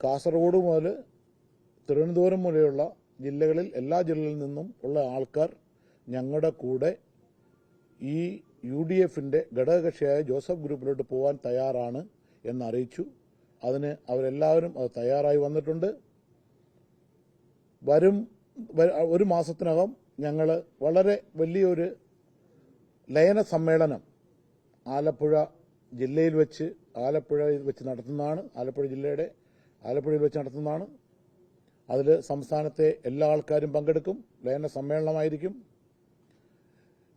കാസർഗോഡ് മുതൽ തിരുവനന്തപുരം മുതലുള്ള ജില്ലകളിൽ എല്ലാ ജില്ലകളിൽ നിന്നും ഉള്ള ആൾക്കാർ ഞങ്ങളുടെ കൂടെ ഈ യു ഡി എഫിന്റെ ഘടകകക്ഷിയായ ജോസഫ് ഗ്രൂപ്പിലോട്ട് പോകാൻ തയ്യാറാണ് എന്ന് അറിയിച്ചു. അതിന് അവരെല്ലാവരും അത് തയ്യാറായി വന്നിട്ടുണ്ട്. വരും ഒരു മാസത്തിനകം ഞങ്ങൾ വളരെ വലിയൊരു ലയന സമ്മേളനം ആലപ്പുഴ ജില്ലയിൽ വെച്ച് ആലപ്പുഴയിൽ വെച്ച് നടത്തുന്നതാണ്. ആലപ്പുഴ ജില്ലയുടെ ആലപ്പുഴയിൽ വെച്ച് നടത്തുന്നതാണ്. അതിൽ സംസ്ഥാനത്തെ എല്ലാ ആൾക്കാരും പങ്കെടുക്കും. ലയന സമ്മേളനമായിരിക്കും.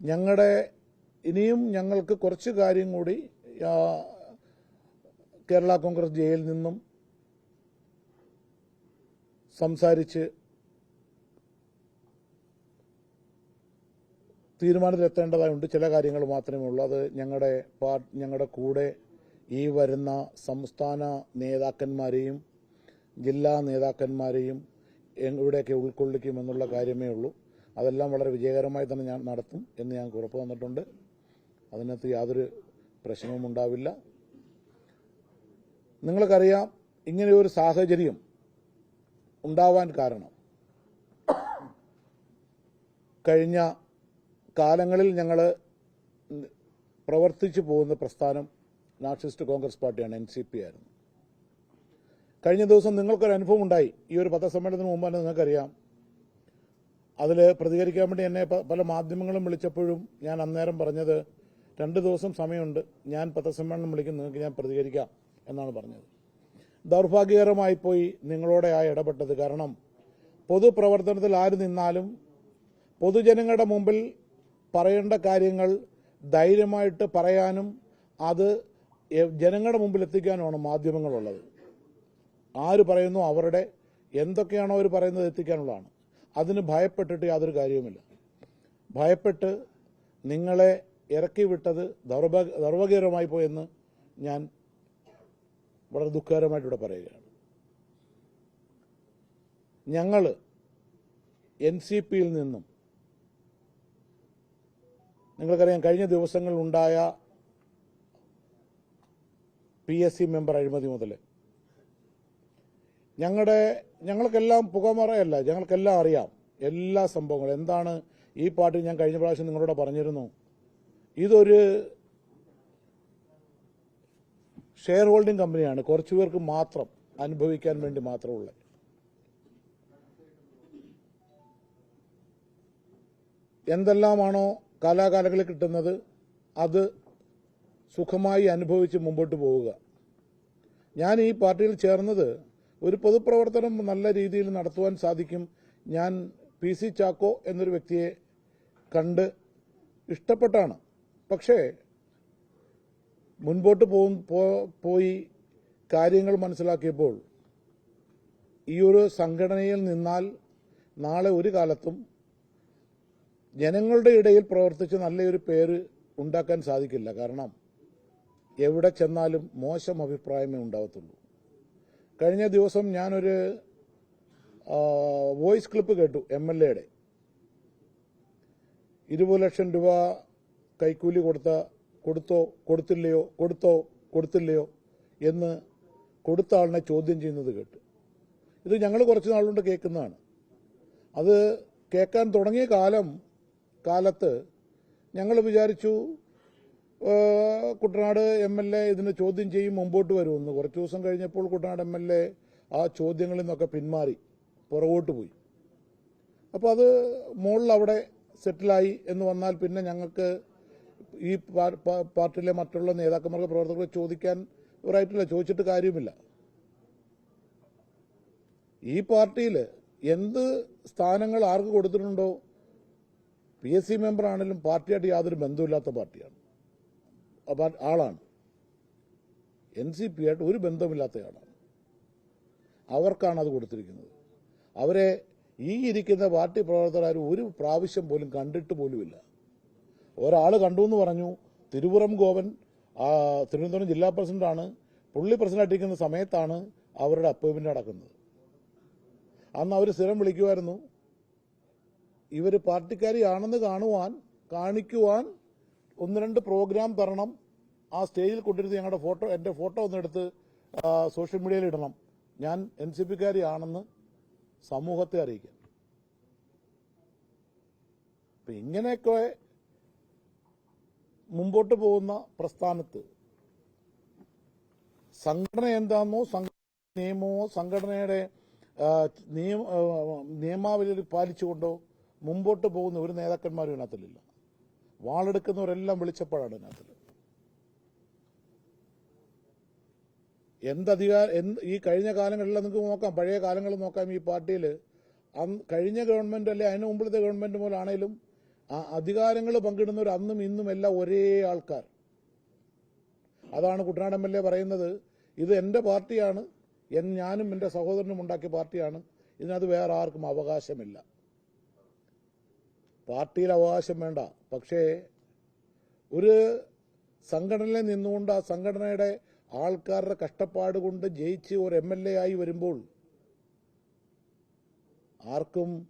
ഞങ്ങളുടെ ഇനിയും ഞങ്ങൾക്ക് കുറച്ച് കാര്യം കൂടി കേരള കോൺഗ്രസ് ജയിൽ നിന്നും സംസാരിച്ച് തീരുമാനത്തിലെത്തേണ്ടതായുണ്ട്. ചില കാര്യങ്ങൾ മാത്രമേ ഉള്ളൂ. അത് ഞങ്ങളുടെ പാർട്ടി ഞങ്ങളുടെ കൂടെ ഈ വരുന്ന സംസ്ഥാന നേതാക്കന്മാരെയും ജില്ലാ നേതാക്കന്മാരെയും എവിടെയൊക്കെ ഉൾക്കൊള്ളിക്കുമെന്നുള്ള കാര്യമേ ഉള്ളൂ. അതെല്ലാം വളരെ വിജയകരമായി തന്നെ ഞാൻ നടത്തും എന്ന് ഞാൻ ഉറപ്പ് തന്നിട്ടുണ്ട്. അതിനകത്ത് യാതൊരു പ്രശ്നവും ഉണ്ടാവില്ല. നിങ്ങൾക്കറിയാം ഇങ്ങനെയൊരു സാഹചര്യം ഉണ്ടാവാൻ കാരണം കഴിഞ്ഞ കാലങ്ങളിൽ ഞങ്ങൾ പ്രവർത്തിച്ചു പോകുന്ന പ്രസ്ഥാനം നാഷണലിസ്റ്റ് കോൺഗ്രസ് പാർട്ടിയാണ് എൻ സി പി ആയിരുന്നു. കഴിഞ്ഞ ദിവസം നിങ്ങൾക്കൊരു അനുഭവം ഉണ്ടായി. ഈ ഒരു പത്രസമ്മേളനത്തിന് മുമ്പ് തന്നെ നിങ്ങൾക്കറിയാം. അതിൽ പ്രതികരിക്കാൻ വേണ്ടി എന്നെ പല മാധ്യമങ്ങളും വിളിച്ചപ്പോഴും ഞാൻ അന്നേരം പറഞ്ഞത് രണ്ട് ദിവസം സമയമുണ്ട്. ഞാൻ പത്രസമ്മേളനം വിളിക്കും. നിങ്ങൾക്ക് ഞാൻ പ്രതികരിക്കാം എന്നാണ് പറഞ്ഞത്. ദൗർഭാഗ്യകരമായി പോയി നിങ്ങളോടെ ആ ഇടപെട്ടത്. കാരണം പൊതുപ്രവർത്തനത്തിൽ ആര് നിന്നാലും പൊതുജനങ്ങളുടെ മുമ്പിൽ പറയേണ്ട കാര്യങ്ങൾ ധൈര്യമായിട്ട് പറയാനും അത് ജനങ്ങളുടെ മുമ്പിൽ എത്തിക്കാനുമാണ് മാധ്യമങ്ങളുള്ളത്. ആര് പറയുന്നു അവരുടെ എന്തൊക്കെയാണോ അവർ പറയുന്നത് എത്തിക്കാനുള്ളതാണ്. അതിന് ഭയപ്പെട്ടിട്ട് യാതൊരു കാര്യവുമില്ല. ഭയപ്പെട്ട് നിങ്ങളെ ഇറക്കി വിട്ടത് ദൗർഭ ദൗർഭകരമായി പോയെന്ന് ഞാൻ വളരെ ദുഃഖകരമായിട്ടിവിടെ പറയുകയാണ്. ഞങ്ങൾ എൻ സി പിയിൽ നിന്നും നിങ്ങൾക്കറിയാം കഴിഞ്ഞ ദിവസങ്ങളിലുണ്ടായ പി എസ് സി മെമ്പർ അഴിമതി മുതൽ ഞങ്ങളുടെ ഞങ്ങൾക്കെല്ലാം പുകമറയല്ല ഞങ്ങൾക്കെല്ലാം അറിയാം എല്ലാ സംഭവങ്ങളും. എന്താണ് ഈ പാട്ട് ഞാൻ കഴിഞ്ഞ പ്രാവശ്യം നിങ്ങളോട് പറഞ്ഞിരുന്നു? ഇതൊരു ഷെയർ ഹോൾഡിംഗ് കമ്പനിയാണ്. കുറച്ചു പേർക്ക് മാത്രം അനുഭവിക്കാൻ വേണ്ടി മാത്രമുള്ള. എന്തെല്ലാമാണോ കാലാകാലങ്ങളിൽ കിട്ടുന്നത് അത് സുഖമായി അനുഭവിച്ച് മുമ്പോട്ട് പോവുക. ഞാൻ ഈ പാർട്ടിയിൽ ചേർന്നത് ഒരു പൊതുപ്രവർത്തനം നല്ല രീതിയിൽ നടത്തുവാൻ സാധിക്കും. ഞാൻ പി സി ചാക്കോ എന്നൊരു വ്യക്തിയെ കണ്ട് ഇഷ്ടപ്പെട്ടാണ്. പക്ഷേ മുൻപോട്ട് പോയി കാര്യങ്ങൾ മനസ്സിലാക്കിയപ്പോൾ ഈ ഒരു സംഘടനയിൽ നിന്നാൽ നാളെ ഒരു കാലത്തും ജനങ്ങളുടെ ഇടയിൽ പ്രവർത്തിച്ച് നല്ലൊരു പേര് ഉണ്ടാക്കാൻ സാധിക്കില്ല. കാരണം എവിടെ ചെന്നാലും മോശം അഭിപ്രായമേ ഉണ്ടാകത്തുള്ളൂ കഴിഞ്ഞ ദിവസം ഞാനൊരു വോയിസ് ക്ലിപ്പ് കേട്ടു എം എൽ എയുടെ. ഇരുപത് ലക്ഷം രൂപ കൈക്കൂലി കൊടുത്ത കൊടുത്തോ കൊടുത്തില്ലയോ കൊടുത്തോ കൊടുത്തില്ലയോ എന്ന് കൊടുത്ത ആളിനെ ചോദ്യം ചെയ്യുന്നത് കേട്ടു. ഇത് ഞങ്ങൾ കുറച്ച് നാളുകൊണ്ട് കേൾക്കുന്നതാണ്. അത് കേൾക്കാൻ തുടങ്ങിയ കാലം കാലത്ത് ഞങ്ങൾ വിചാരിച്ചു കുട്ടനാട് എം എൽ എ ഇതിന് ചോദ്യം ചെയ്യും മുമ്പോട്ട് വരുമെന്ന്. കുറച്ച് ദിവസം കഴിഞ്ഞപ്പോൾ കുട്ടനാട് എം എൽ എ ആ ചോദ്യങ്ങളിൽ നിന്നൊക്കെ പിന്മാറി പുറകോട്ട് പോയി. അപ്പോൾ അത് മുകളിൽ അവിടെ സെറ്റിലായി എന്ന് വന്നാൽ പിന്നെ ഞങ്ങൾക്ക് ഈ പാർട്ടിയിലെ മറ്റുള്ള നേതാക്കന്മാർക്ക് പ്രവർത്തകർക്ക് ചോദിക്കാൻ ഒരായിട്ടില്ല ചോദിച്ചിട്ട് കാര്യമില്ല. ഈ പാർട്ടിയിൽ എന്ത് സ്ഥാനങ്ങൾ ആർക്ക് കൊടുത്തിട്ടുണ്ടോ? പി എസ് സി മെമ്പറാണെങ്കിലും പാർട്ടിയായിട്ട് യാതൊരു ബന്ധമില്ലാത്ത പാർട്ടിയാണ്. ആളാണ്. എൻ സി പി ആയിട്ട് ഒരു ബന്ധമില്ലാത്തയാളാണ്. അവർക്കാണ് അത് കൊടുത്തിരിക്കുന്നത്. അവരെ ഈ ഇരിക്കുന്ന പാർട്ടി പ്രവർത്തകർ ഒരു പ്രാവശ്യം പോലും കണ്ടിട്ട് പോലുമില്ല. ഒരാൾ കണ്ടു എന്ന് പറഞ്ഞു. തിരുവുറം ഗോവൻ തിരുവനന്തപുരം ജില്ലാ പ്രസിഡന്റാണ്. പുള്ളി പ്രസിഡന്റായിട്ടിരിക്കുന്ന സമയത്താണ് അവരുടെ അപ്പോയിൻമെന്റ് നടക്കുന്നത്. അന്ന് അവർ സ്ഥിരം വിളിക്കുമായിരുന്നു. ഇവർ പാർട്ടിക്കാരിയാണെന്ന് കാണുവാൻ കാണിക്കുവാൻ ഒന്ന് രണ്ട് പ്രോഗ്രാം തരണം. ആ സ്റ്റേജിൽ കൊണ്ടിരുന്ന് ഞങ്ങളുടെ ഫോട്ടോ എന്റെ ഫോട്ടോ ഒന്നെടുത്ത് സോഷ്യൽ മീഡിയയിൽ ഇടണം. ഞാൻ എൻ സി പിക്കാരിയാണെന്ന് സമൂഹത്തെ അറിയിക്കാം. അപ്പം ഇങ്ങനെയൊക്കെ മുമ്പോട്ട് പോകുന്ന പ്രസ്ഥാനത്ത് സംഘടന എന്താണെന്നോ സംഘടന നിയമമോ സംഘടനയുടെ നിയമ നിയമാവലി പാലിച്ചുകൊണ്ടോ മുമ്പോട്ട് പോകുന്ന ഒരു നേതാക്കന്മാരും ഇതിനകത്തിലില്ല. വാളെടുക്കുന്നവരെല്ലാം വിളിച്ചപ്പോഴാണ് ഇതിനകത്ത്. എന്തധികാര എന്ത് ഈ കഴിഞ്ഞ കാലങ്ങളിലെല്ലാം നിങ്ങൾക്ക് നോക്കാം പഴയ കാലങ്ങൾ നോക്കാം ഈ പാർട്ടിയിൽ അന്ന് കഴിഞ്ഞ ഗവൺമെന്റ് അല്ലെ അതിന് മുമ്പിലത്തെ ഗവൺമെന്റ് പോലാണേലും ആ അധികാരങ്ങൾ പങ്കിടുന്നവർ അന്നും ഇന്നും എല്ലാം ഒരേ ആൾക്കാർ. അതാണ് കുട്ടനാട് എം എൽ എ പറയുന്നത്. ഇത് എന്റെ പാർട്ടിയാണ് ഞാനും എന്റെ സഹോദരനും ഉണ്ടാക്കിയ പാർട്ടിയാണ്. ഇതിനകത്ത് വേറെ ആർക്കും അവകാശമില്ല. പാർട്ടിയിൽ അവകാശം വേണ്ട. പക്ഷേ ഒരു സംഘടനയിൽ നിന്നുകൊണ്ട് ആ സംഘടനയുടെ ആൾക്കാരുടെ കഷ്ടപ്പാട് കൊണ്ട് ജയിച്ച് ഒരു എം എൽ എ ആയി വരുമ്പോൾ ആർക്കും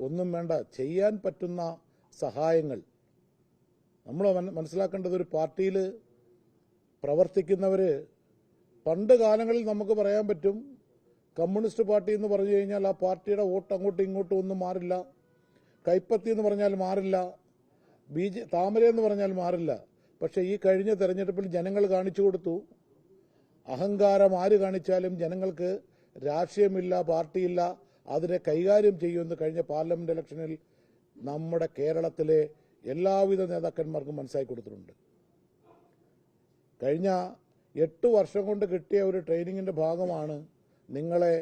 ഒന്നും വേണ്ട. ചെയ്യാൻ പറ്റുന്ന സഹായങ്ങൾ. നമ്മൾ മന- മനസ്സിലാക്കേണ്ടത് ഒരു പാർട്ടിയിൽ പ്രവർത്തിക്കുന്നവര് പണ്ട് കാലങ്ങളിൽ നമുക്ക് പറയാൻ പറ്റും കമ്മ്യൂണിസ്റ്റ് പാർട്ടി എന്ന് പറഞ്ഞു കഴിഞ്ഞാൽ ആ പാർട്ടിയുടെ വോട്ട് അങ്ങോട്ടും ഇങ്ങോട്ടും ഒന്നും മാറില്ല. കൈപ്പത്തി എന്ന് പറഞ്ഞാൽ മാറില്ല. ബി ജെ താമര എന്ന് പറഞ്ഞാൽ മാറില്ല. പക്ഷേ ഈ കഴിഞ്ഞ തെരഞ്ഞെടുപ്പിൽ ജനങ്ങൾ കാണിച്ചു കൊടുത്തു. അഹങ്കാരം ആര് കാണിച്ചാലും ജനങ്ങൾക്ക് രാഷ്ട്രീയമില്ല പാർട്ടിയില്ല. അതിനെ കൈകാര്യം ചെയ്യുമെന്ന് കഴിഞ്ഞ പാർലമെന്റ് ഇലക്ഷനിൽ നമ്മുടെ കേരളത്തിലെ എല്ലാവിധ നേതാക്കന്മാർക്കും മനസ്സിലാക്കി കൊടുത്തിട്ടുണ്ട്. കഴിഞ്ഞ എട്ട് വർഷം കൊണ്ട് കിട്ടിയ ഒരു ട്രെയിനിങ്ങിന്റെ ഭാഗമാണ് നിങ്ങളെ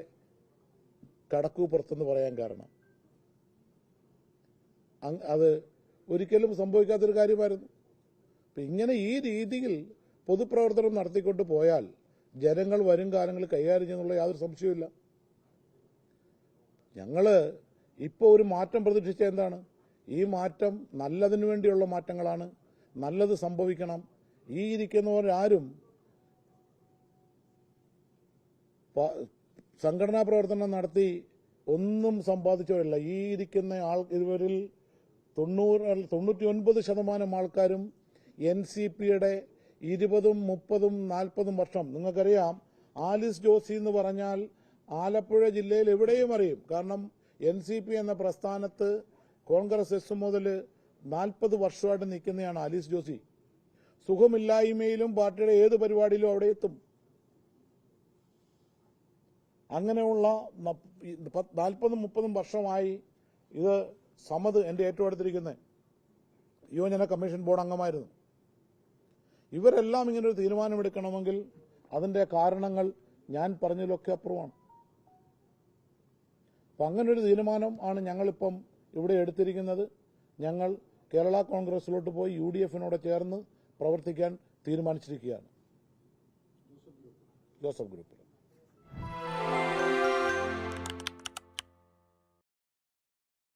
കടക്കൂപ്പുറത്തെന്ന് പറയാൻ കാരണം. അത് ഒരിക്കലും സംഭവിക്കാത്തൊരു കാര്യമായിരുന്നു. അപ്പം ഇങ്ങനെ ഈ രീതിയിൽ പൊതുപ്രവർത്തനം നടത്തിക്കൊണ്ട് പോയാൽ ജനങ്ങൾ വരും കാലങ്ങൾ കൈകാര്യം ചെയ്യുന്നുള്ള യാതൊരു സംശയവുമില്ല ഞങ്ങൾ ഇപ്പോൾ ഒരു മാറ്റം പ്രതീക്ഷിച്ച എന്താണ്? ഈ മാറ്റം നല്ലതിനു വേണ്ടിയുള്ള മാറ്റങ്ങളാണ്. നല്ലത് സംഭവിക്കണം. ഈ ഇരിക്കുന്നവരാരും സംഘടനാ പ്രവർത്തനം നടത്തി ഒന്നും സമ്പാദിച്ചവരല്ല. ഈ ഇരിക്കുന്ന ആൾ ഇവരിൽ തൊണ്ണൂറ് തൊണ്ണൂറ്റി ഒൻപത് ശതമാനം ആൾക്കാരും എൻ സി പിയുടെ ഇരുപതും മുപ്പതും നാൽപ്പതും വർഷം. നിങ്ങൾക്കറിയാം ആലിസ് ജോസി എന്ന് പറഞ്ഞാൽ ആലപ്പുഴ ജില്ലയിൽ എവിടെയും അറിയും. കാരണം എൻ സി പി എന്ന പ്രസ്ഥാനത്ത് കോൺഗ്രസ് എസ് മുതൽ നാൽപ്പത് വർഷമായിട്ട് നിൽക്കുന്നതാണ് ആലിസ് ജോസി. സുഖമില്ലായ്മയിലും പാർട്ടിയുടെ ഏത് പരിപാടിയിലും അവിടെ എത്തും. അങ്ങനെയുള്ള നാൽപ്പതും മുപ്പതും വർഷമായി ഇത് സമത് എന്റെ ഏറ്റവും അടുത്തിരിക്കുന്നത് യുവജന കമ്മീഷൻ ബോർഡ് അംഗമായിരുന്നു. ഇവരെല്ലാം ഇങ്ങനെ ഒരു തീരുമാനമെടുക്കണമെങ്കിൽ അതിന്റെ കാരണങ്ങൾ ഞാൻ പറഞ്ഞതിലൊക്കെ അപ്പുറമാണ്. അപ്പൊ അങ്ങനൊരു തീരുമാനം ആണ് ഞങ്ങളിപ്പം ഇവിടെ എടുത്തിരിക്കുന്നത്. ഞങ്ങൾ കേരള കോൺഗ്രസിലോട്ട് പോയി യു ഡി എഫിനോട് ചേർന്ന് പ്രവർത്തിക്കാൻ തീരുമാനിച്ചിരിക്കുകയാണ്. Joseph group.